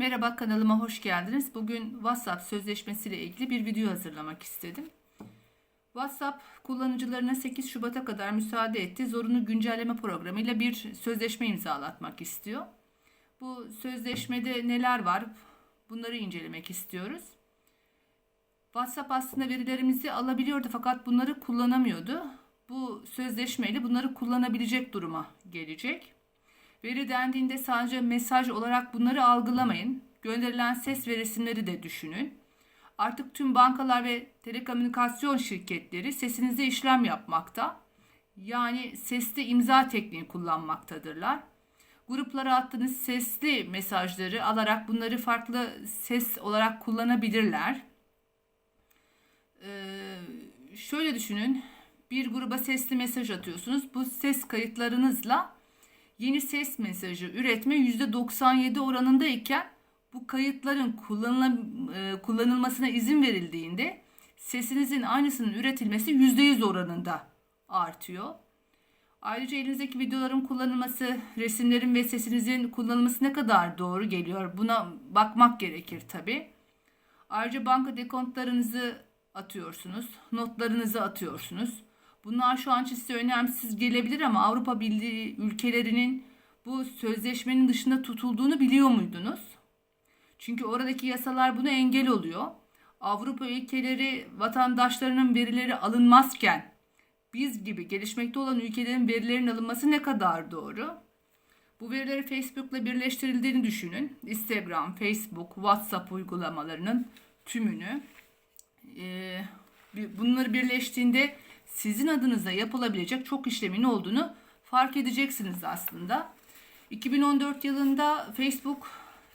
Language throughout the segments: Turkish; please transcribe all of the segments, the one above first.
Merhaba kanalıma hoş geldiniz. Bugün WhatsApp sözleşmesi ile ilgili bir video hazırlamak istedim. WhatsApp kullanıcılarına 8 Şubat'a kadar müsaade etti. Zorunlu güncelleme programıyla bir sözleşme imzalatmak istiyor. Bu sözleşmede neler var? Bunları incelemek istiyoruz. WhatsApp aslında verilerimizi alabiliyordu fakat bunları kullanamıyordu. Bu sözleşmeyle bunları kullanabilecek duruma gelecek. Veri dendiğinde sadece mesaj olarak bunları algılamayın. Gönderilen ses ve resimleri de düşünün. Artık tüm bankalar ve telekomünikasyon şirketleri sesinizde işlem yapmakta. Yani sesli imza tekniği kullanmaktadırlar. Gruplara attığınız sesli mesajları alarak bunları farklı ses olarak kullanabilirler. Ee, şöyle düşünün. Bir gruba sesli mesaj atıyorsunuz. Bu ses kayıtlarınızla yeni ses mesajı üretme %97 oranındayken bu kayıtların e, kullanılmasına izin verildiğinde sesinizin aynısının üretilmesi %100 oranında artıyor. Ayrıca elinizdeki videoların kullanılması, resimlerin ve sesinizin kullanılması ne kadar doğru geliyor buna bakmak gerekir tabi. Ayrıca banka dekontlarınızı atıyorsunuz, notlarınızı atıyorsunuz. Bunlar şu an için size önemsiz gelebilir ama Avrupa Birliği ülkelerinin bu sözleşmenin dışında tutulduğunu biliyor muydunuz? Çünkü oradaki yasalar buna engel oluyor. Avrupa ülkeleri vatandaşlarının verileri alınmazken biz gibi gelişmekte olan ülkelerin verilerinin alınması ne kadar doğru? Bu verileri Facebook'la birleştirildiğini düşünün. Instagram, Facebook, WhatsApp uygulamalarının tümünü. Ee, bunları birleştiğinde sizin adınıza yapılabilecek çok işlemin olduğunu fark edeceksiniz aslında. 2014 yılında Facebook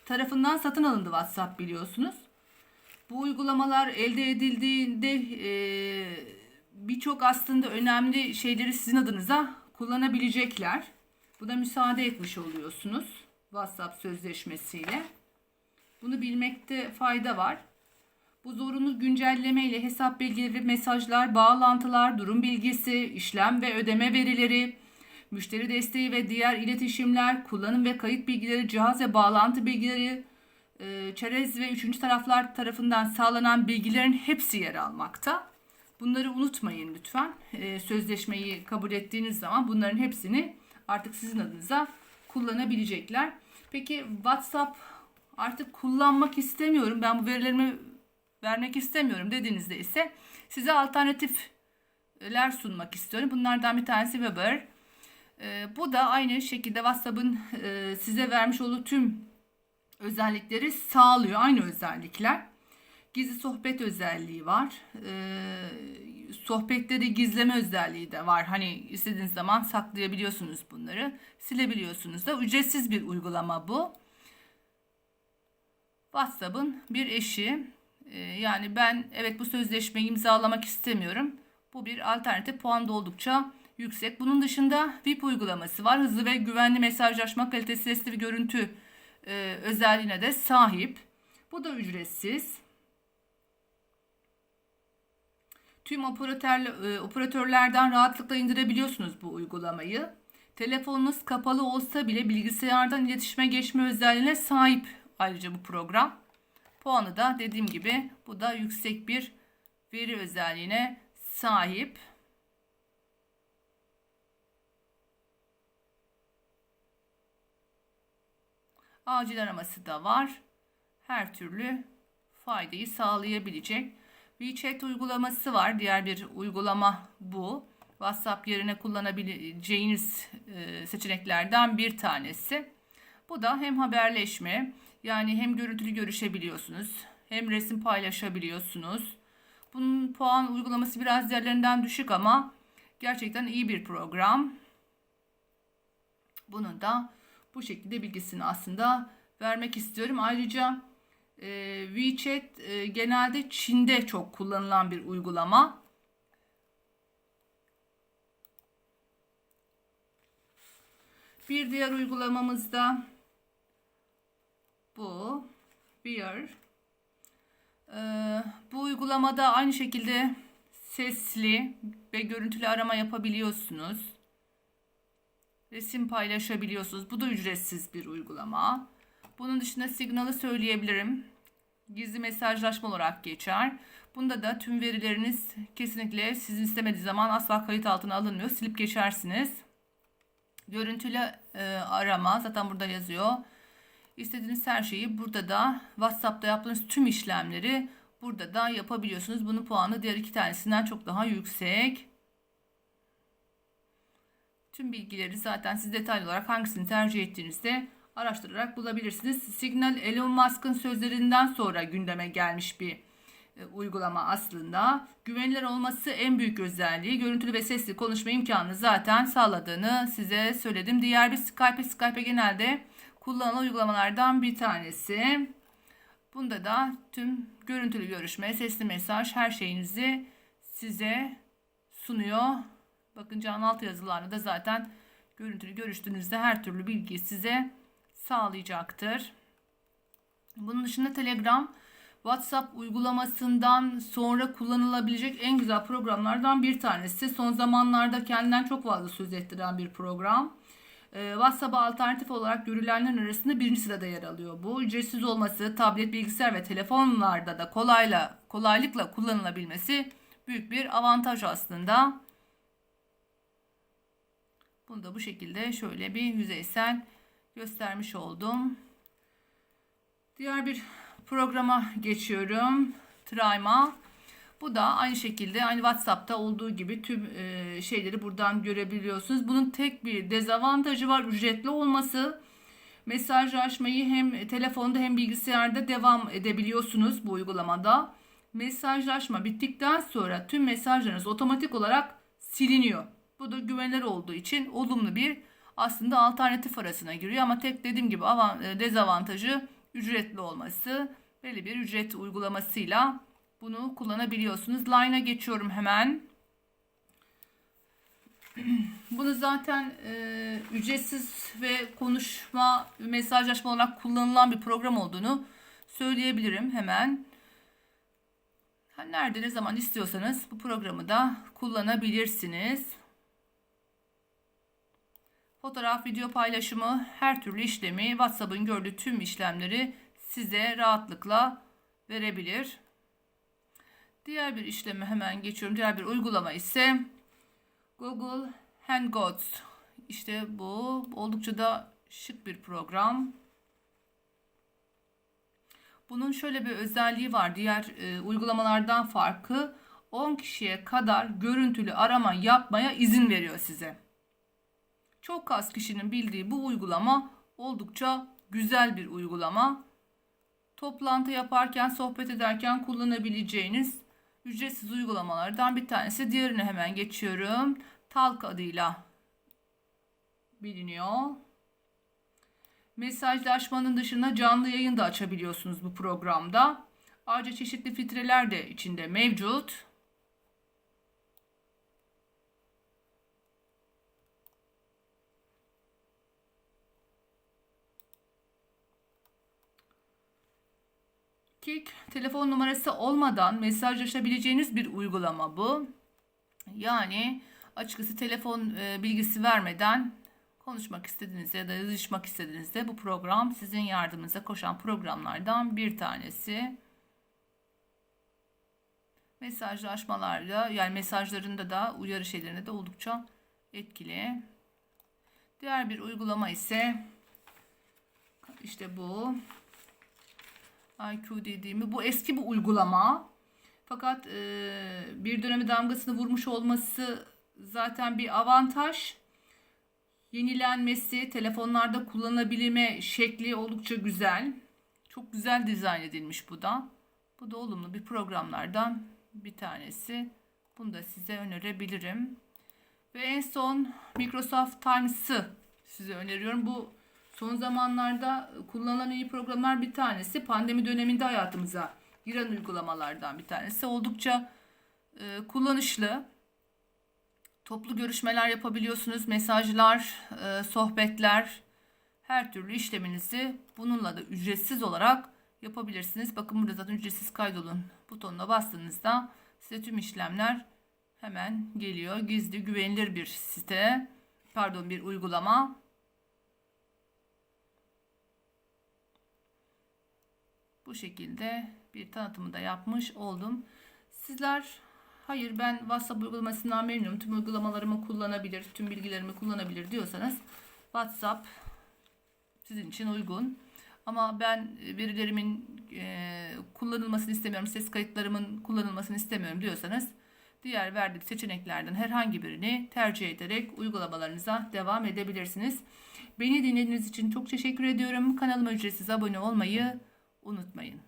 tarafından satın alındı WhatsApp biliyorsunuz. Bu uygulamalar elde edildiğinde e, birçok aslında önemli şeyleri sizin adınıza kullanabilecekler. Buna müsaade etmiş oluyorsunuz WhatsApp sözleşmesiyle. Bunu bilmekte fayda var. Bu zorunlu güncelleme ile hesap bilgileri, mesajlar, bağlantılar, durum bilgisi, işlem ve ödeme verileri, müşteri desteği ve diğer iletişimler, kullanım ve kayıt bilgileri, cihaz ve bağlantı bilgileri, e, çerez ve üçüncü taraflar tarafından sağlanan bilgilerin hepsi yer almakta. Bunları unutmayın lütfen. E, Sözleşmeyi kabul ettiğiniz zaman bunların hepsini artık sizin adınıza kullanabilecekler. Peki WhatsApp artık kullanmak istemiyorum. Ben bu verilerimi vermek istemiyorum dediğinizde ise size alternatifler sunmak istiyorum. Bunlardan bir tanesi Weber. E, bu da aynı şekilde WhatsApp'ın e, size vermiş olduğu tüm özellikleri sağlıyor. Aynı özellikler. Gizli sohbet özelliği var. E, sohbetleri gizleme özelliği de var. Hani istediğiniz zaman saklayabiliyorsunuz bunları. Silebiliyorsunuz da. Ücretsiz bir uygulama bu. WhatsApp'ın bir eşi. E, yani ben evet bu sözleşmeyi imzalamak istemiyorum. Bu bir alternatif puan da oldukça yüksek. Bunun dışında VIP uygulaması var. Hızlı ve güvenli mesajlaşma, kalitesi sesli ve görüntü e, özelliğine de sahip. Bu da ücretsiz. Tüm operatör, e, operatörlerden rahatlıkla indirebiliyorsunuz bu uygulamayı. Telefonunuz kapalı olsa bile bilgisayardan iletişime geçme özelliğine sahip ayrıca bu program. Puanı da dediğim gibi bu da yüksek bir veri özelliğine sahip. Acil araması da var. Her türlü faydayı sağlayabilecek. WeChat uygulaması var. Diğer bir uygulama bu. WhatsApp yerine kullanabileceğiniz e, seçeneklerden bir tanesi. Bu da hem haberleşme yani hem görüntülü görüşebiliyorsunuz hem resim paylaşabiliyorsunuz. Bunun puan uygulaması biraz diğerlerinden düşük ama gerçekten iyi bir program. Bunun da bu şekilde bilgisini aslında vermek istiyorum. Ayrıca e, WeChat e, genelde Çin'de çok kullanılan bir uygulama. Bir diğer uygulamamız da bu. Beer. Ee, bu uygulamada aynı şekilde sesli ve görüntülü arama yapabiliyorsunuz. Resim paylaşabiliyorsunuz. Bu da ücretsiz bir uygulama. Bunun dışında Signal'ı söyleyebilirim. Gizli mesajlaşma olarak geçer. Bunda da tüm verileriniz kesinlikle sizin istemediği zaman asla kayıt altına alınmıyor. Silip geçersiniz. Görüntülü e, arama zaten burada yazıyor. İstediğiniz her şeyi burada da WhatsApp'ta yaptığınız tüm işlemleri burada da yapabiliyorsunuz. Bunun puanı diğer iki tanesinden çok daha yüksek. Tüm bilgileri zaten siz detaylı olarak hangisini tercih ettiğinizde araştırarak bulabilirsiniz. Signal Elon Musk'ın sözlerinden sonra gündeme gelmiş bir e, uygulama aslında. Güvenilir olması en büyük özelliği. Görüntülü ve sesli konuşma imkanını zaten sağladığını size söyledim. Diğer bir Skype, Skype genelde kullanılan uygulamalardan bir tanesi. Bunda da tüm görüntülü görüşme, sesli mesaj her şeyinizi size sunuyor. Bakın can altı yazılarını da zaten görüntülü görüştüğünüzde her türlü bilgiyi size sağlayacaktır. Bunun dışında Telegram WhatsApp uygulamasından sonra kullanılabilecek en güzel programlardan bir tanesi. Son zamanlarda kendinden çok fazla söz ettiren bir program. Ee, WhatsApp'a alternatif olarak görülenler arasında birinci sırada yer alıyor bu. Ücretsiz olması, tablet, bilgisayar ve telefonlarda da kolayla kolaylıkla kullanılabilmesi büyük bir avantaj aslında. Bunu da bu şekilde şöyle bir yüzeysel göstermiş oldum. Diğer bir programa geçiyorum. Tryma. Bu da aynı şekilde aynı WhatsApp'ta olduğu gibi tüm e, şeyleri buradan görebiliyorsunuz. Bunun tek bir dezavantajı var ücretli olması. Mesajlaşmayı hem telefonda hem bilgisayarda devam edebiliyorsunuz bu uygulamada. Mesajlaşma bittikten sonra tüm mesajlarınız otomatik olarak siliniyor. Bu da güvenilir olduğu için olumlu bir aslında alternatif arasına giriyor ama tek dediğim gibi e, dezavantajı ücretli olması. Belli bir ücret uygulamasıyla bunu kullanabiliyorsunuz. Line'a geçiyorum hemen. Bunu zaten e, ücretsiz ve konuşma, mesajlaşma olarak kullanılan bir program olduğunu söyleyebilirim hemen. Nerede ne zaman istiyorsanız bu programı da kullanabilirsiniz. Fotoğraf, video paylaşımı, her türlü işlemi, WhatsApp'ın gördüğü tüm işlemleri size rahatlıkla verebilir. Diğer bir işleme hemen geçiyorum. Diğer bir uygulama ise Google Hangouts. İşte bu oldukça da şık bir program. Bunun şöyle bir özelliği var. Diğer e, uygulamalardan farkı 10 kişiye kadar görüntülü arama yapmaya izin veriyor size. Çok az kişinin bildiği bu uygulama oldukça güzel bir uygulama. Toplantı yaparken, sohbet ederken kullanabileceğiniz ücretsiz uygulamalardan bir tanesi. Diğerine hemen geçiyorum. Talk adıyla biliniyor. Mesajlaşmanın dışında canlı yayın da açabiliyorsunuz bu programda. Ayrıca çeşitli filtreler de içinde mevcut. Kik telefon numarası olmadan mesajlaşabileceğiniz bir uygulama bu. Yani açıkçası telefon e, bilgisi vermeden konuşmak istediğinizde ya da yazışmak istediğinizde bu program sizin yardımınıza koşan programlardan bir tanesi. Mesajlaşmalarda yani mesajlarında da uyarı şeylerinde de oldukça etkili. Diğer bir uygulama ise işte bu. IQ dediğimi bu eski bir uygulama. Fakat e, bir dönemi damgasını vurmuş olması zaten bir avantaj. Yenilenmesi, telefonlarda kullanabilme şekli oldukça güzel. Çok güzel dizayn edilmiş bu da. Bu da olumlu bir programlardan bir tanesi. Bunu da size önerebilirim. Ve en son Microsoft Times'ı size öneriyorum. Bu Son zamanlarda kullanılan iyi programlar bir tanesi. Pandemi döneminde hayatımıza giren uygulamalardan bir tanesi. Oldukça e, kullanışlı. Toplu görüşmeler yapabiliyorsunuz. Mesajlar, e, sohbetler, her türlü işleminizi bununla da ücretsiz olarak yapabilirsiniz. Bakın burada zaten ücretsiz kaydolun butonuna bastığınızda size tüm işlemler hemen geliyor. Gizli, güvenilir bir site, pardon bir uygulama. Bu şekilde bir tanıtımı da yapmış oldum. Sizler hayır ben WhatsApp uygulamasından memnunum. Tüm uygulamalarımı kullanabilir, tüm bilgilerimi kullanabilir diyorsanız WhatsApp sizin için uygun. Ama ben verilerimin e, kullanılmasını istemiyorum, ses kayıtlarımın kullanılmasını istemiyorum diyorsanız diğer verdiğim seçeneklerden herhangi birini tercih ederek uygulamalarınıza devam edebilirsiniz. Beni dinlediğiniz için çok teşekkür ediyorum. Kanalıma ücretsiz abone olmayı unutmayın.